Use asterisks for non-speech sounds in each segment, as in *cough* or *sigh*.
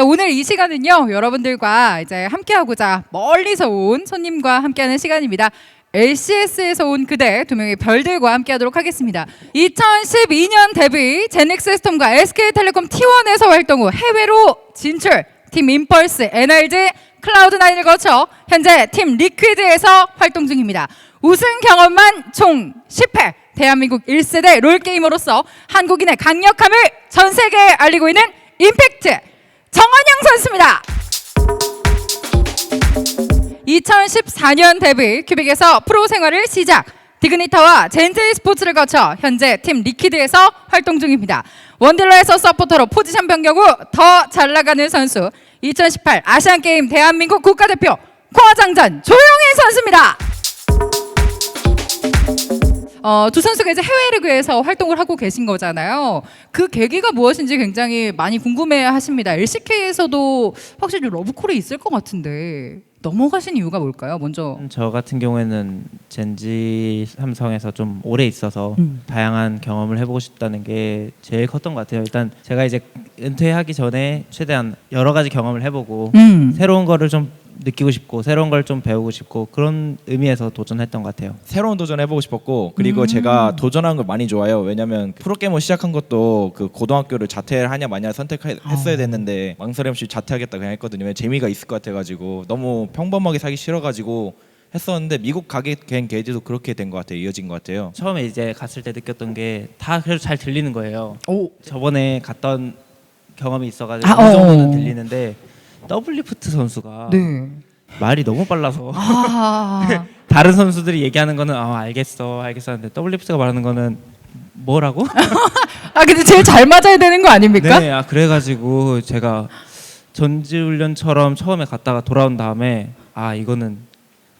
자, 오늘 이 시간은요, 여러분들과 이제 함께하고자 멀리서 온 손님과 함께하는 시간입니다. LCS에서 온 그대 두 명의 별들과 함께하도록 하겠습니다. 2012년 데뷔 제넥스 스톰과 SK텔레콤 T1에서 활동 후 해외로 진출 팀 임펄스, NRG, 클라우드9을 거쳐 현재 팀 리퀴드에서 활동 중입니다. 우승 경험만 총 10회 대한민국 1세대 롤게이머로서 한국인의 강력함을 전 세계에 알리고 있는 임팩트 정원영 선수입니다. 2014년 데뷔 큐빅에서 프로 생활을 시작. 디그니타와 젠틀 스포츠를 거쳐 현재 팀 리퀴드에서 활동 중입니다. 원딜러에서 서포터로 포지션 변경 후 더 잘 나가는 선수. 2018 아시안 게임 대한민국 국가대표 코어장전 조용희 선수입니다. 어, 두 선수가 이제 해외 리그에서 활동을 하고 계신 거잖아요. 그 계기가 무엇인지 굉장히 많이 궁금해 하십니다. LCK에서도 확실히 러브콜이 있을 것 같은데 넘어가신 이유가 뭘까요? 먼저 저 같은 경우에는 젠지 삼성에서 좀 오래 있어서 음. 다양한 경험을 해보고 싶다는 게 제일 컸던 것 같아요. 일단 제가 이제 은퇴하기 전에 최대한 여러 가지 경험을 해보고 음. 새로운 거를 좀 느끼고 싶고 새로운 걸 좀 배우고 싶고 그런 의미에서 도전했던 것 같아요. 새로운 도전 해보고 싶었고 그리고 음. 제가 도전하는 걸 많이 좋아해요. 왜냐면 프로게이머 시작한 것도 그 고등학교를 자퇴를 하냐 마냐 선택했어야 됐는데 망설임 없이 자퇴하겠다 그냥 했거든요. 왜냐면 재미가 있을 것 같아가지고 너무 평범하게 살기 싫어가지고 했었는데 미국 가게 된 계기도 그렇게 된 것 같아요. 이어진 것 같아요. 처음에 이제 갔을 때 느꼈던 게 다 그래도 잘 들리는 거예요. 오. 저번에 갔던 경험이 있어가지고 아, 어느 정도는 어. 들리는데 더블리프트 선수가 네. 말이 너무 빨라서 아. *laughs* 다른 선수들이 얘기하는 거는 아 알겠어 알겠어 하는데 WFC가 말하는 거는 뭐라고? *laughs* 아 근데 제일 잘 맞아야 되는 거 아닙니까? 네, 아 그래가지고 제가 전지훈련처럼 처음에 갔다가 돌아온 다음에 아 이거는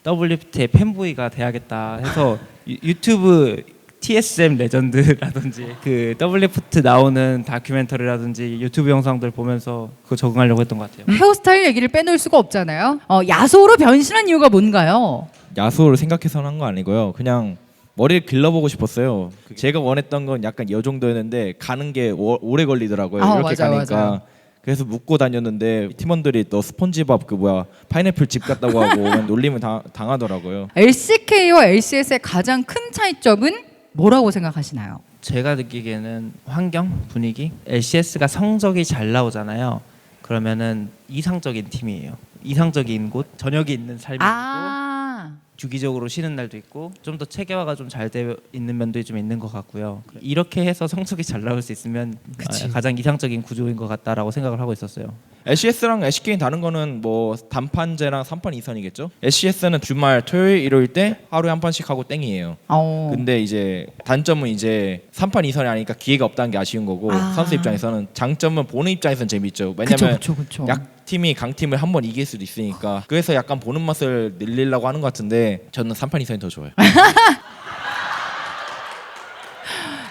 WFT의 팬보이가 돼야겠다 해서 유, 유튜브 TSM 레전드라든지 *laughs* 그 WFT 나오는 다큐멘터리라든지 유튜브 영상들 보면서 그거 적응하려고 했던 것 같아요. 헤어스타일 얘기를 빼놓을 수가 없잖아요. 어, 야소로 변신한 이유가 뭔가요? 야수를 생각해서 한 거 아니고요. 그냥 머리를 길러보고 싶었어요. 제가 원했던 건 약간 이 정도였는데 가는 게 오, 오래 걸리더라고요. 아, 이렇게 맞아요, 가니까. 맞아요. 그래서 묵고 다녔는데 팀원들이 너 스폰지밥 그 뭐야 파인애플 집 같다고 하고 *laughs* 놀림을 당, 당하더라고요. LCK와 LCS의 가장 큰 차이점은 뭐라고 생각하시나요? 제가 느끼기에는 환경 분위기 LCS가 성적이 잘 나오잖아요. 그러면은 이상적인 팀이에요. 이상적인 곳 저녁이 있는 삶이 있고 아. 주기적으로 쉬는 날도 있고 좀 더 체계화가 좀 잘 되어 있는 면도 좀 있는 것 같고요. 이렇게 해서 성적이 잘 나올 수 있으면 그치. 아, 가장 이상적인 구조인 것 같다라고 생각을 하고 있었어요. LCS랑 SK는 다른 거는 뭐 단판제랑 3판 2선이겠죠. LCS는 주말 토요일 일요일 때 하루에 한 판씩 하고 땡이에요. 어. 근데 이제 단점은 이제 3판 2선이 아니니까 기회가 없다는 게 아쉬운 거고 아. 선수 입장에서는 장점은 보는 입장에서는 재밌죠. 그쵸 왜냐면 그쵸 그쵸. 약팀이 강팀을 한 번 이길 수도 있으니까 그래서 약간 보는 맛을 늘리려고 하는 것 같은데 저는 3판 2선이 더 좋아요. *laughs*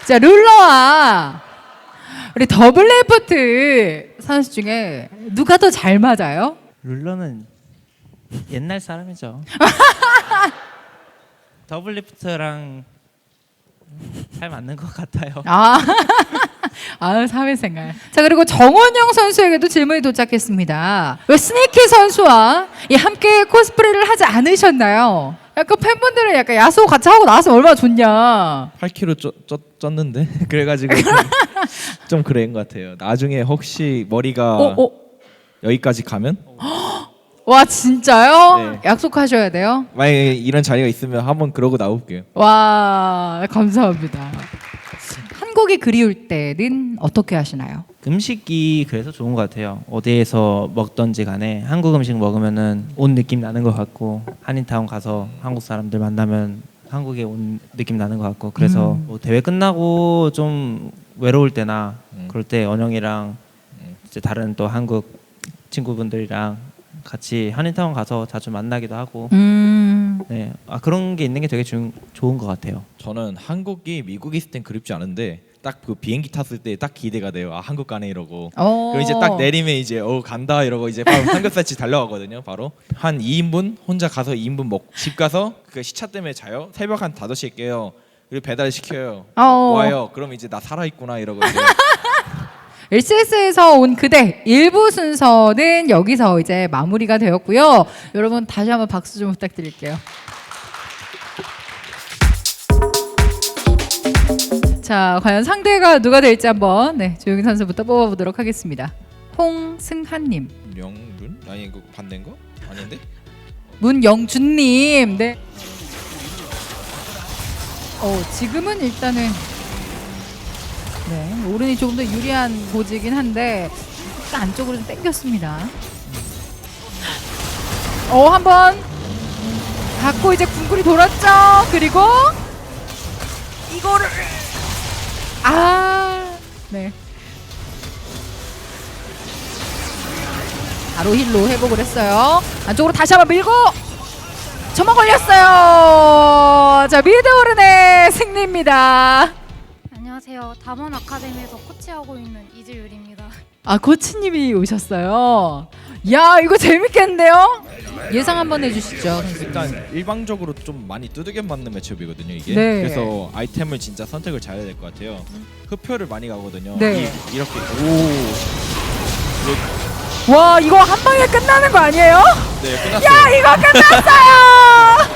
자 룰러와 우리 더블 레프트 선수 중에 누가 더 잘 맞아요? 룰러는 옛날 사람이죠. *laughs* 더블 리프트랑 잘 맞는 것 같아요. 아, *laughs* 아 사회생활. 자 그리고 정원영 선수에게도 질문이 도착했습니다. 왜 스네이키 선수와 이 함께 코스프레를 하지 않으셨나요? 약간 팬분들은 약간 야수 같이 하고 나왔으면 얼마나 좋냐. 8kg 쪄, 쪄, 쪘는데 *laughs* 그래가지고 좀 그런 것 같아요. 나중에 혹시 머리가 어, 어. 여기까지 가면 *gasps* 와 진짜요? 네. 약속하셔야 돼요. 만약에 이런 자리가 있으면 한번 그러고 나올게요. 와 감사합니다. 한국이 그리울 때는 어떻게 하시나요? 음식이 그래서 좋은 것 같아요. 어디에서 먹던지 간에 한국 음식 먹으면은 온 느낌 나는 것 같고 한인타운 가서 한국 사람들 만나면 한국에 온 느낌 나는 것 같고 그래서 음. 뭐 대회 끝나고 좀 외로울 때나 음. 그럴 때 언영이랑 이제 다른 또 한국 친구분들이랑 같이 한인타운 가서 자주 만나기도 하고 음. 네, 아 그런 게 있는 게 되게 중, 좋은 것 같아요. 저는 한국이 미국에 있을 땐 그립지 않은데 딱 그 비행기 탔을 때 딱 기대가 돼요. 아 한국 가네 이러고. 어. 그럼 이제 딱 내리면 이제 어 간다 이러고 이제 바로 삼겹살집 달려가거든요. 바로 한 2인분 혼자 가서 2인분 먹. 집 가서 그 시차 때문에 자요. 새벽 한 5시에 깨요. 그리고 배달 시켜요. 어. 와요. 그럼 이제 나 살아 있구나 이러고 이제 *laughs* LCS에서 온 그대 일부 순서는 여기서 이제 마무리가 되었고요. 여러분 다시 한번 박수 좀 부탁드릴게요. 자, 과연 상대가 누가 될지 한번 네, 조용희 선수부터 뽑아보도록 하겠습니다. 홍승한님, 명륜 아니 이거 반대인 거 아닌데? 문영준님, 네. 어, 지금은 일단은 네, 오른이 조금 더 유리한 고지긴 한데 안쪽으로 좀 당겼습니다. 어, 한번 갖고 이제 궁굴이 돌았죠. 그리고 이거를 아, 네. 바로 힐로 회복을 했어요. 안쪽으로 다시 한번 밀고 점화 걸렸어요. 자, 미드오른의 승리입니다. 안녕하세요. 담원 아카데미에서 코치하고 있는 이지율입니다. 아 코치님이 오셨어요. 야 이거 재밌겠는데요? 예상 한번 해주시죠. 일단 일방적으로 좀 많이 두들겨 맞는 매치업이거든요 이게. 네. 그래서 아이템을 진짜 선택을 잘해야 될 것 같아요. 흡혈을 많이 가거든요. 네. 이, 이렇게 오. 와 이거 한 방에 끝나는 거 아니에요? 네 끝났어요. 야 이거 끝났어요.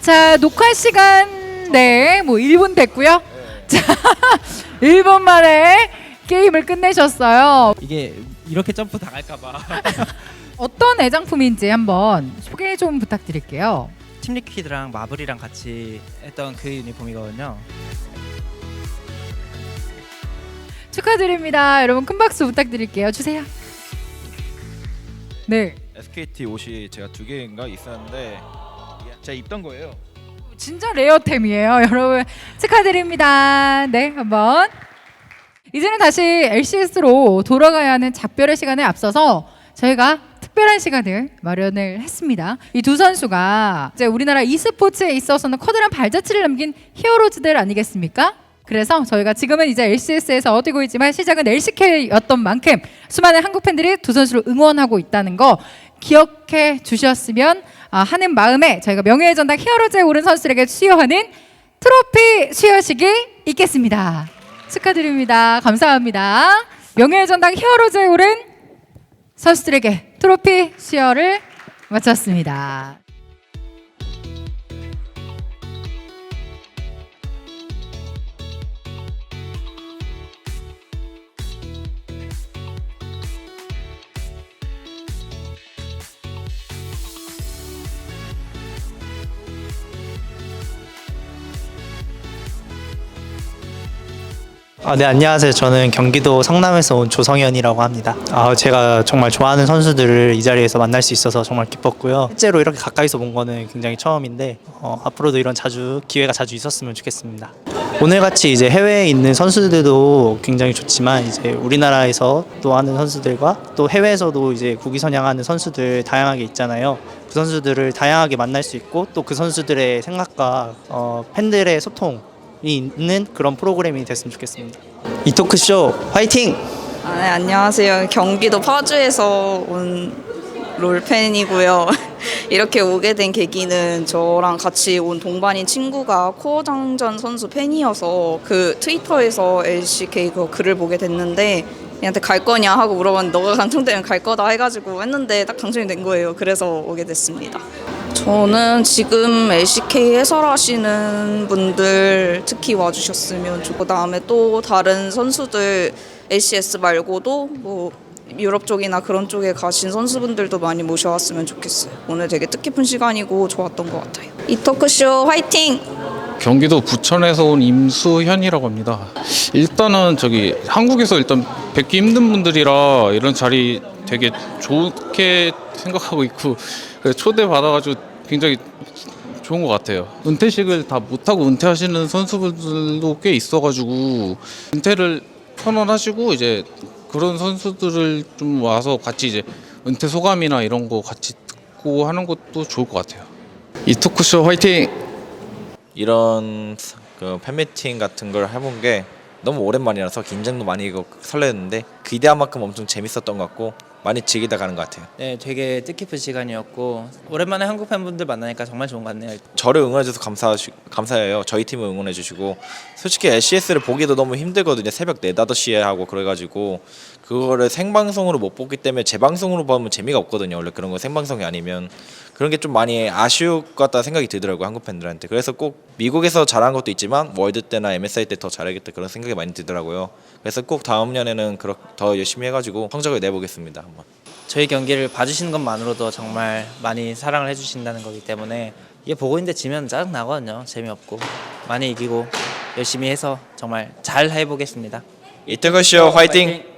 *laughs* 자 녹화 시간 네뭐 1분 됐고요. 자 *laughs* 1분 만에 게임을 끝내셨어요. 이게 이렇게 점프 당할까봐 *laughs* 어떤 애장품인지 한번 소개 좀 부탁드릴게요. 팀리퀴드랑 마블이랑 같이 했던 그 유니폼이거든요. 축하드립니다. 여러분 큰 박수 부탁드릴게요. 주세요. 네. SKT 옷이 제가 두 개인가 있었는데 제가 입던 거예요. 진짜 레어템이에요, 여러분. 축하드립니다. 네, 한번. 이제는 다시 LCS로 돌아가야 하는 작별의 시간에 앞서서 저희가 특별한 시간을 마련을 했습니다. 이 두 선수가 이제 우리나라 e스포츠에 있어서는 커다란 발자취를 남긴 히어로즈들 아니겠습니까? 그래서 저희가 지금은 이제 LCS에서 뛰고 있지만 시작은 LCK였던 만큼 수많은 한국 팬들이 두 선수를 응원하고 있다는 거 기억해 주셨으면 아, 하는 마음에 저희가 명예의 전당 히어로즈에 오른 선수들에게 수여하는 트로피 수여식이 있겠습니다. 축하드립니다. 감사합니다. 명예의 전당 히어로즈에 오른 선수들에게 트로피 수여를 마쳤습니다. 아, 네, 안녕하세요. 저는 경기도 성남에서 온 조성현이라고 합니다. 아, 제가 정말 좋아하는 선수들을 이 자리에서 만날 수 있어서 정말 기뻤고요. 실제로 이렇게 가까이서 본 거는 굉장히 처음인데 어, 앞으로도 이런 자주 기회가 자주 있었으면 좋겠습니다. 오늘 같이 이제 해외에 있는 선수들도 굉장히 좋지만 이제 우리나라에서 또 하는 선수들과 또 해외에서도 이제 국위 선양하는 선수들 다양하게 있잖아요. 그 선수들을 다양하게 만날 수 있고 또 그 선수들의 생각과 어, 팬들의 소통이 있는 그런 프로그램이 됐으면 좋겠습니다. 이 토크쇼 화이팅! 아, 네, 안녕하세요. 경기도 파주에서 온 롤팬이고요. *laughs* 이렇게 오게 된 계기는 저랑 같이 온 동반인 친구가 코어장전 선수 팬이어서 그 트위터에서 LCK 그 글을 보게 됐는데 얘한테 갈 거냐 하고 물어봤는데 너가 당첨되면 갈 거다 해가지고 했는데 딱 당첨이 된 거예요. 그래서 오게 됐습니다. 저는 지금 LCK 해설하시는 분들 특히 와주셨으면 좋고 그다음에 또 다른 선수들 LCS 말고도 뭐 유럽 쪽이나 그런 쪽에 가신 선수분들도 많이 모셔왔으면 좋겠어요. 오늘 되게 뜻깊은 시간이고 좋았던 것 같아요. 이 토크쇼 화이팅! 경기도 부천에서 온 임수현이라고 합니다. 일단은 저기 한국에서 일단 뵙기 힘든 분들이라 이런 자리 되게 좋게 생각하고 있고 초대 받아가지고 굉장히 좋은 것 같아요. 은퇴식을 다 못하고 은퇴하시는 선수분들도 꽤 있어가지고 은퇴를 선언하시고 이제 그런 선수들을 좀 와서 같이 이제 은퇴 소감이나 이런 거 같이 듣고 하는 것도 좋을 것 같아요. 이 토크쇼 화이팅! 이런 그 팬미팅 같은 걸 해본 게 너무 오랜만이라서 긴장도 많이 하고 설레는데 기대한 만큼 엄청 재밌었던 것 같고 많이 즐기다 가는 것 같아요. 네, 되게 뜻깊은 시간이었고 오랜만에 한국 팬분들 만나니까 정말 좋은 것 같네요. 저를 응원해줘서 감사 감사해요. 저희 팀을 응원해주시고 솔직히 LCS를 보기도 너무 힘들거든요. 새벽 4, 5시에 하고 그래가지고 그거를 생방송으로 못 보기 때문에 재방송으로 보면 재미가 없거든요. 원래 그런 거 생방송이 아니면 그런 게 좀 많이 아쉬울 것 같다 생각이 들더라고요. 한국 팬들한테. 그래서 꼭 미국에서 잘한 것도 있지만 월드 때나 MSI 때 더 잘하겠다 그런 생각이 많이 들더라고요. 그래서 꼭 다음 년에는 그렇- 더 열심히 해가지고 성적을 내보겠습니다. 한번. 저희 경기를 봐주시는 것만으로도 정말 많이 사랑을 해주신다는 거기 때문에 이게 보고 있는데 지면 짜증 나거든요. 재미없고 많이 이기고 열심히 해서 정말 잘 해보겠습니다. 이태걸 쇼 화이팅!